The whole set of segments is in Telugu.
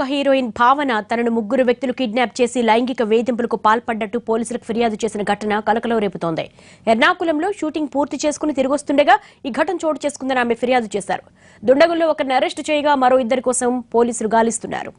ప్రముఖ హీరోయిన్ భావన తనను ముగ్గురు వ్యక్తులు కిడ్నాప్ చేసి లైంగిక వేధింపులకు పాల్పడ్డట్టు పోలీసులకు ఫిర్యాదు చేసిన ఘటన కలకలం రేపుతోంది. ఎర్నాకులంలో షూటింగ్ పూర్తి చేసుకుని తిరిగొస్తుండగా ఈ ఘటన చోటు చేసుకుందని ఆమె ఫిర్యాదు చేశారు. దుండగుల్లో ఒకరిని అరెస్టు చేయగా మరో ఇద్దరి కోసం పోలీసులు గాలిస్తున్నారు.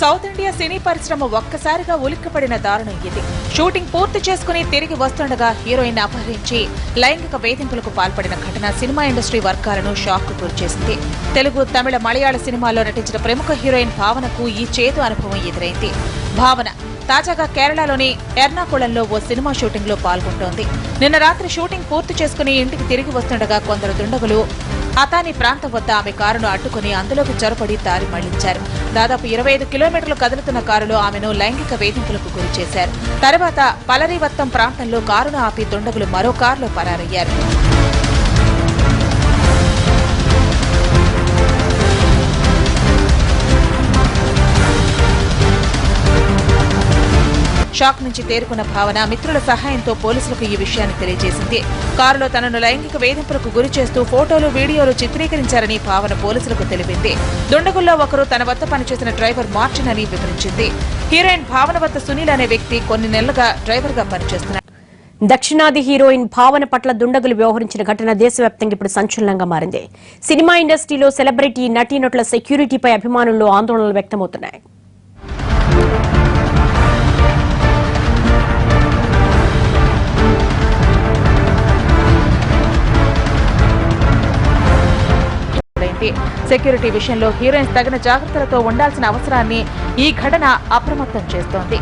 సౌత్ ఇండియా సినీ పరిశ్రమ ఒక్కసారిగా ఉలిక్కపడిన దారుణం ఇది. షూటింగ్ పూర్తి చేసుకుని తిరిగి వస్తుండగా హీరోయిన్ అపహరించి లైంగిక వేధింపులకు పాల్పడిన ఘటన సినిమా ఇండస్ట్రీ వర్గాలను షాక్కు గురిచేసింది. తెలుగు తమిళ మలయాళ సినిమాల్లో నటించిన ప్రముఖ హీరోయిన్ భావనకు ఈ చేదు అనుభవం ఎదురైంది. భావన తాజాగా కేరళలోని ఎర్నాకుళంలో ఓ సినిమా షూటింగ్లో పాల్గొంటోంది. నిన్న రాత్రి షూటింగ్ పూర్తి చేసుకుని ఇంటికి తిరిగి వస్తుండగా కొందరు దుండగులు హతాని ప్రాంతం వద్ద ఆమె కారును అడ్డుకుని అందులోకి చొరబడి దారి మళ్ళించారు. దాదాపు ఇరవై ఐదు కిలోమీటర్లు కదులుతున్న కారులో ఆమెను లైంగిక వేధింపులకు గురి చేశారు. తర్వాత పలరివత్తం ప్రాంతంలో కారును ఆపి దుండగులు మరో కారులో పరారయ్యారు. షాక్ నుంచి తేరుకున్న భావన మిత్రుల సహాయంతో పోలీసులకు ఈ విషయాన్ని తెలియజేసింది. కారులో తనను లైంగిక వేధింపులకు గురి చేస్తూ ఫోటోలు వీడియోలు చిత్రీకరించారని భావన పోలీసులకు తెలిపింది. దుండగుల్లో ఒకరు తన వద్ద పనిచేసిన డ్రైవర్ మార్టిన్ అని వివరించింది. హీరోయిన్ భావన వద్ద సునీల్ అనే వ్యక్తి కొన్ని నెలలుగా డ్రైవర్గా పనిచేస్తున్నారు. దక్షిణాది హీరోయిన్ భావన పట్ల దుండగులు వ్యవహరించిన ఘటన దేశవ్యాప్తంగా ఇప్పుడు సంచలనంగా మారింది. సినిమా ఇండస్ట్రీలో సెలబ్రిటీ నటీనటుల సెక్యూరిటీపై అభిమానుల్లో ఆందోళనలు వ్యక్తమవుతున్నాయి. అయింది సెక్యూరిటీ విషయంలో హీరోయిన్స్ తగిన జాగ్రత్తలతో ఉండాల్సిన అవసరాన్ని ఈ ఘటన అప్రమత్తం చేస్తోంది.